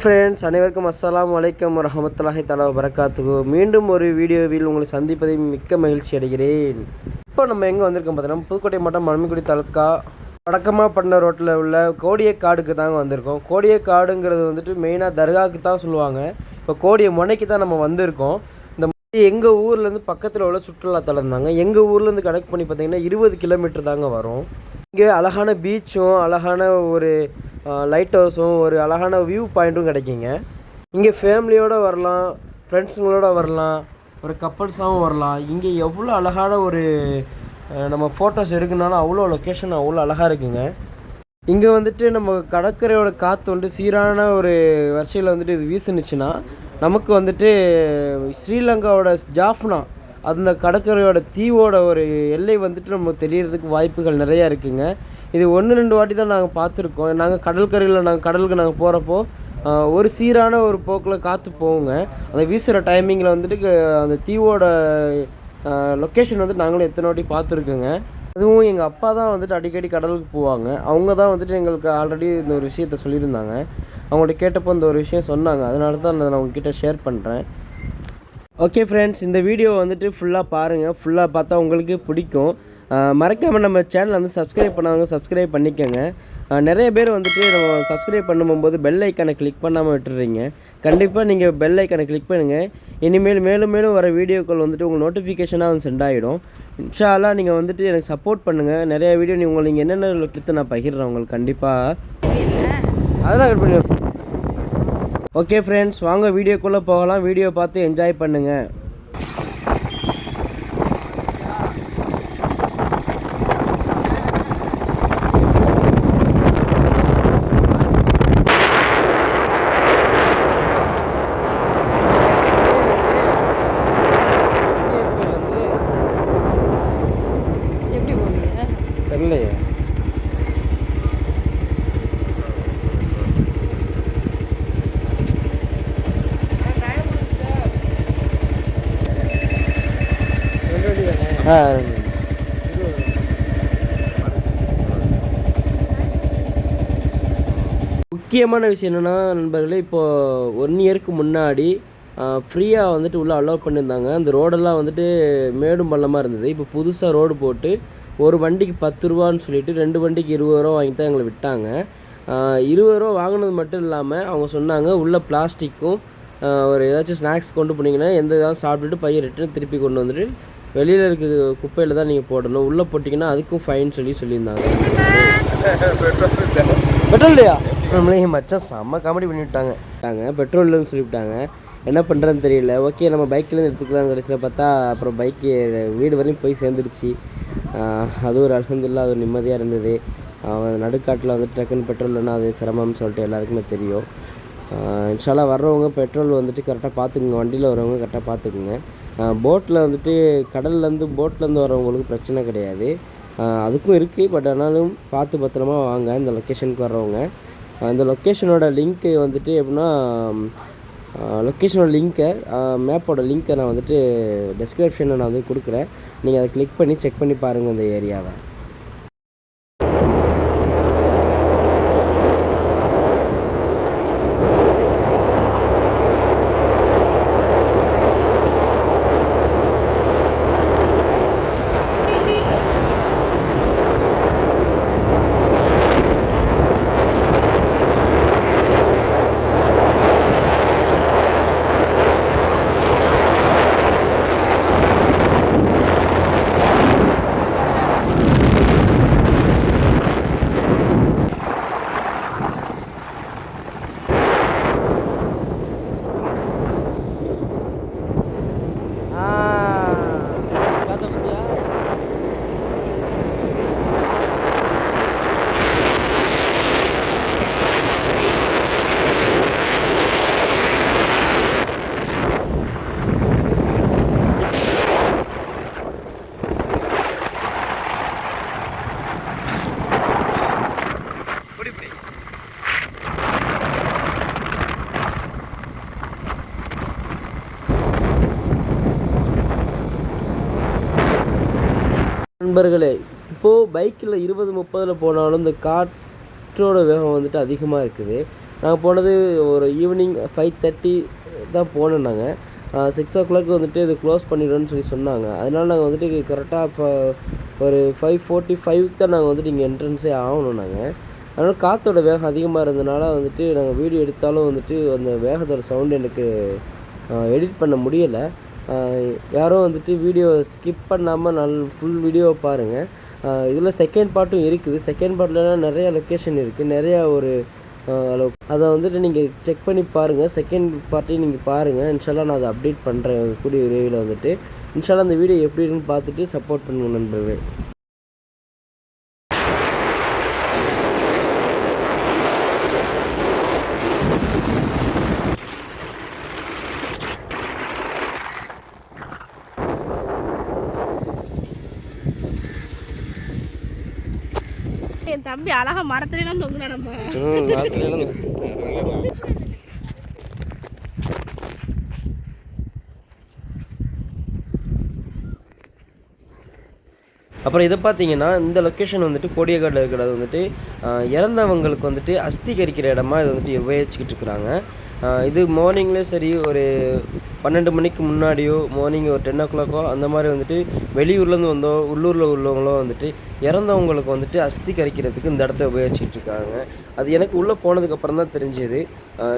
Friends அனைவருக்கும் அஸ்லாம் வலைக்கம் வரஹமத்துல்லாஹி தலா வரகாத்துகு மீண்டும் ஒரு வீடியோவில் உங்களை சந்திப்பதை மிக்க மகிழ்ச்சி அடைகிறேன். இப்போ நம்ம எங்கே வந்திருக்கோம் பார்த்தீங்கன்னா புதுக்கோட்டை மாவட்டம் மணமிக்குடி தாலுக்கா வடக்கமாக பண்ண ரோட்டில் உள்ள கோடியக்காடுக்கு தாங்க வந்திருக்கோம். கோடியக்காடுங்கிறது வந்துட்டு மெயினாக தர்காவுக்கு தான் சொல்லுவாங்க. இப்போ கோடிய முனைக்கு தான் நம்ம வந்திருக்கோம். இந்த எங்கள் ஊர்லேருந்து பக்கத்தில் உள்ள சுற்றுலாத்தலம் தாங்க. எங்கள் ஊர்லேருந்து கனெக்ட் பண்ணி பார்த்தீங்கன்னா இருபது கிலோமீட்டர் தாங்க வரும். இங்கே அழகான பீச்சும் அழகான ஒரு லைட் ஹவுஸும் ஒரு அழகான வியூ பாயிண்ட்டும் கிடைக்குங்க. இங்கே ஃபேமிலியோடு வரலாம் ஃப்ரெண்ட்ஸுங்களோட வரலாம் ஒரு கப்பல்ஸாகவும் வரலாம். இங்கே எவ்வளோ அழகான ஒரு நம்ம ஃபோட்டோஸ் எடுக்கணும்னாலும் அவ்வளோ லொக்கேஷன் அவ்வளோ அழகாக இருக்குங்க. இங்கே வந்துட்டு நம்ம கடற்கரையோட காற்று வந்துட்டு சீரான ஒரு வரிசையில் வந்துட்டு இது வீசுனுச்சுன்னா நமக்கு வந்துட்டு ஸ்ரீலங்காவோட ஜாஃப்னா அந்த கடற்கரையோட தீவோட ஒரு எல்லை வந்துட்டு நம்ம தெரியறதுக்கு வாய்ப்புகள் நிறையா இருக்குங்க. இது ஒன்று ரெண்டு வாட்டி தான் நாங்கள் பார்த்துருக்கோம். நாங்கள் கடற்கரையில் நாங்கள் கடலுக்கு நாங்கள் போகிறப்போ ஒரு சீரான ஒரு போக்கில் காற்று போவோங்க அந்த வீசுகிற டைமிங்கில் வந்துட்டு அந்த தீவோட லொக்கேஷன் வந்து நாங்களும் எத்தனை வாட்டி பார்த்துருக்கோங்க. அதுவும் எங்கள் அப்பா தான் வந்துட்டு அடிக்கடி கடலுக்கு போவாங்க. அவங்க தான் வந்துட்டு எங்களுக்கு ஆல்ரெடி இந்த ஒரு விஷயத்த சொல்லியிருந்தாங்க. அவங்கள்ட்ட கேட்டப்போ இந்த ஒரு விஷயம் சொன்னாங்க. அதனால தான் நான் உங்ககிட்ட ஷேர் பண்ணுறேன் ஓகே ஃப்ரெண்ட்ஸ் இந்த வீடியோ வந்துட்டு ஃபுல்லாக பாருங்கள் ஃபுல்லாக பார்த்தா உங்களுக்கு பிடிக்கும். மறக்காமல் நம்ம சேனலை வந்து சப்ஸ்கிரைப் பண்ணாங்க சப்ஸ்கிரைப் பண்ணிக்கோங்க. நிறைய பேர் வந்துட்டு நம்ம சப்ஸ்கிரைப் பண்ணும்போது பெல் ஐக்கானை கிளிக் பண்ணாமல் விட்டுறீங்க. கண்டிப்பாக நீங்கள் பெல் ஐக்கானை கிளிக் பண்ணுங்கள் இனிமேல் மேலும் மேலும் வர வீடியோக்கள் வந்துட்டு உங்களுக்கு நோட்டிஃபிகேஷனாக வந்து சென்ட் ஆகிடும் இன்ஷால்லா நீங்கள் வந்துட்டு எனக்கு சப்போர்ட் பண்ணுங்கள் நிறைய வீடியோ நீ உங்களுக்கு நீங்கள் என்னென்ன கொடுத்து நான் பகிர்றேன் உங்களுக்கு கண்டிப்பாக அதெல்லாம் கட் பண்ணி ஓகே ஃப்ரெண்ட்ஸ் வாங்க வீடியோக்குள்ளே போகலாம். வீடியோ பார்த்து என்ஜாய் பண்ணுங்கள் எப்படி போவீங்க தெரியலையே ஆ முக்கியமான விஷயம் என்னென்னா நண்பர்களே இப்போது ஒன் இயருக்கு முன்னாடி ஃப்ரீயாக வந்துட்டு உள்ளே அலோவ் பண்ணியிருந்தாங்க. அந்த ரோடெல்லாம் வந்துட்டு மேடும் பள்ளமாக இருந்தது. இப்போ புதுசாக ரோடு போட்டு ஒரு வண்டிக்கு பத்து ரூபான்னு சொல்லிட்டு ரெண்டு வண்டிக்கு இருபது ரூபா வாங்கி தான் எங்களை விட்டாங்க. இருபது ரூபா வாங்கினது மட்டும் இல்லாமல் அவங்க சொன்னாங்க உள்ளே பிளாஸ்டிக்கும் ஒரு ஏதாச்சும் ஸ்நாக்ஸ் கொண்டு போனீங்கன்னா எந்த இதாவது சாப்பிட்டுட்டு பையை ரிட்டன் திருப்பி கொண்டு வந்துட்டு வெளியில் இருக்க குப்பையில் தான் நீங்கள் போடணும். உள்ளே போட்டிங்கன்னா அதுக்கும் ஃபைன் சொல்லி சொல்லியிருந்தாங்க. பெட்ரோல் இல்லையா? நம்மளே மச்சான் செம்ம காமெடி பண்ணிவிட்டாங்க விட்டாங்க. பெட்ரோல் இல்லைன்னு சொல்லிவிட்டாங்க என்ன பண்ணுறதுன்னு தெரியல. ஓகே நம்ம பைக்லேருந்து எடுத்துக்கலாம் கடைசியில் பார்த்தா அப்புறம் பைக்கு வீடு வரையும் போய் சேர்ந்துருச்சு. அது ஒரு அலமதுல்லா அது ஒரு நிம்மதியாக இருந்தது. அவன் நடுக்காட்டில் வந்து டக்குன்னு பெட்ரோல் இல்லைன்னா அது சிரமம்னு சொல்லிட்டு எல்லாருக்குமே தெரியும். இன்ஷால்லா வர்றவங்க பெட்ரோல் வந்துட்டு கரெக்டாக பார்த்துக்குங்க. வண்டியில் வரவங்க கரெக்டாக பார்த்துக்குங்க. போட்டில் வந்துட்டு கடல்லேருந்து போட்லேருந்து வரவங்களுக்கு பிரச்சனை கிடையாது. அதுக்கும் இருக்குது பட் ஆனாலும் பார்த்து பத்திரமா வாங்க இந்த லொக்கேஷனுக்கு வர்றவங்க. அந்த லொக்கேஷனோட லிங்க்கு வந்துட்டு எப்படின்னா லொக்கேஷனோட லிங்க்கை மேப்போட லிங்க்கை நான் வந்துட்டு டெஸ்கிரிப்ஷனில் நான் வந்து கொடுக்குறேன். நீங்கள் அதை கிளிக் பண்ணி செக் பண்ணி பாருங்கள் இந்த ஏரியாவை நண்பர்களே இப்போது பைக்கில் இருபது முப்பதில் போனாலும் இந்த காற்றோட வேகம் வந்துட்டு அதிகமாக இருக்குது. நாங்கள் போனது ஒரு ஈவினிங் ஃபைவ் தேர்ட்டி தான் போனோம் நாங்கள் சிக்ஸ் ஓ கிளாக் வந்துட்டு இது க்ளோஸ் பண்ணிடுறோன்னு சொல்லி சொன்னாங்க. அதனால் நாங்கள் வந்துட்டு கரெக்டாக இப்போ ஒரு ஃபைவ் ஃபோர்ட்டி ஃபைவ் தான் நாங்கள் வந்துட்டு இங்கே என்ட்ரன்ஸே ஆகணும் நாங்கள் அதனால் காற்றோட வேகம் அதிகமாக இருந்தனால வந்துட்டு நாங்கள் வீடியோ எடுத்தாலும் வந்துட்டு அந்த வேகத்தோட சவுண்டு எனக்கு எடிட் பண்ண முடியலை. யாரோ வந்துட்டு வீடியோ ஸ்கிப் பண்ணாமல் நல் ஃபுல் வீடியோவை பாருங்கள் இதில் செகண்ட் பார்ட்டும் இருக்குது. செகண்ட் பார்ட்லலாம் நிறையா லொக்கேஷன் இருக்குது நிறையா ஒரு அளவு. அதை வந்துட்டு நீங்கள் செக் பண்ணி பாருங்கள் செகண்ட் பார்ட்டையும் நீங்கள் பாருங்கள் இன்ஷால்லாம் நான் அதை அப்டேட் பண்ணுறேன் கூடிய விரைவில் வந்துட்டு. இன்ஷால்லாம் அந்த வீடியோ எப்படி இருக்குன்னு பார்த்துட்டு சப்போர்ட் பண்ணுங்க நண்பர்களே. என் தம்பி அழகா மரத்துலாம் தொங்குனா நம்ம. அப்புறம் இதை பார்த்தீங்கன்னா இந்த லொக்கேஷன் வந்துட்டு கோடியக்காடில் இருக்கிறது வந்துட்டு இறந்தவங்களுக்கு வந்துட்டு அஸ்திகரிக்கிற இடமா இது வந்துட்டு உபயோகிச்சுக்கிட்டு இருக்கிறாங்க. இது மார்னிங்லேயும் சரி ஒரு பன்னெண்டு மணிக்கு முன்னாடியோ மார்னிங் ஒரு டென் ஓ கிளாக்கோ அந்த மாதிரி வந்துட்டு வெளியூர்லேருந்து வந்தோ உள்ளூரில் உள்ளவங்களோ வந்துட்டு இறந்தவங்களுக்கு வந்துட்டு அஸ்தி கரைக்கிறதுக்கு இந்த இடத்த உபயோகிச்சுட்டு இருக்காங்க. அது எனக்கு உள்ளே போனதுக்கப்புறம் தான் தெரிஞ்சது.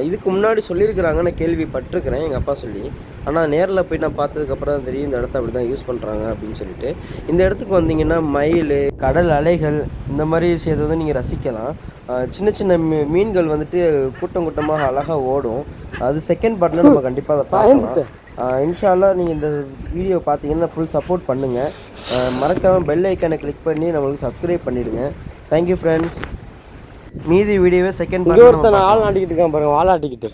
இதுக்கு முன்னாடி சொல்லியிருக்கிறாங்க நான் கேள்விப்பட்டிருக்கிறேன் எங்கள் அப்பா சொல்லி. ஆனால் நேரில் போய் நான் பார்த்ததுக்கப்புறம் தான் தெரியும் இந்த இடத்த அப்படி தான் யூஸ் பண்ணுறாங்க அப்படின்னு சொல்லிட்டு. இந்த இடத்துக்கு வந்தீங்கன்னா மயில் கடல் அலைகள் இந்த மாதிரி விஷயத்தை வந்து நீங்கள் ரசிக்கலாம். சின்ன சின்ன மீ மீன்கள் வந்துட்டு கூட்டம் கூட்டமாக அழகாக ஓடும். அது செகண்ட் பார்ட்டில் நம்ம கண்டிப்பாக அதை பார்க்கலாம். இன்ஷால்லா நீங்கள் இந்த வீடியோ பார்த்தீங்கன்னா ஃபுல் சப்போர்ட் பண்ணுங்கள் மறக்காமல் பெல் ஐக்கானை கிளிக் பண்ணி நம்மளுக்கு சப்ஸ்கிரைப் பண்ணிவிடுங்க தேங்க்யூ ஃப்ரெண்ட்ஸ் மீதி வீடியோவே செகண்ட் ஒருத்தன் ஆள் ஆட்டிக்கிட்டு இருக்கான் பாருங்க வாழாட்டிக்கிட்டு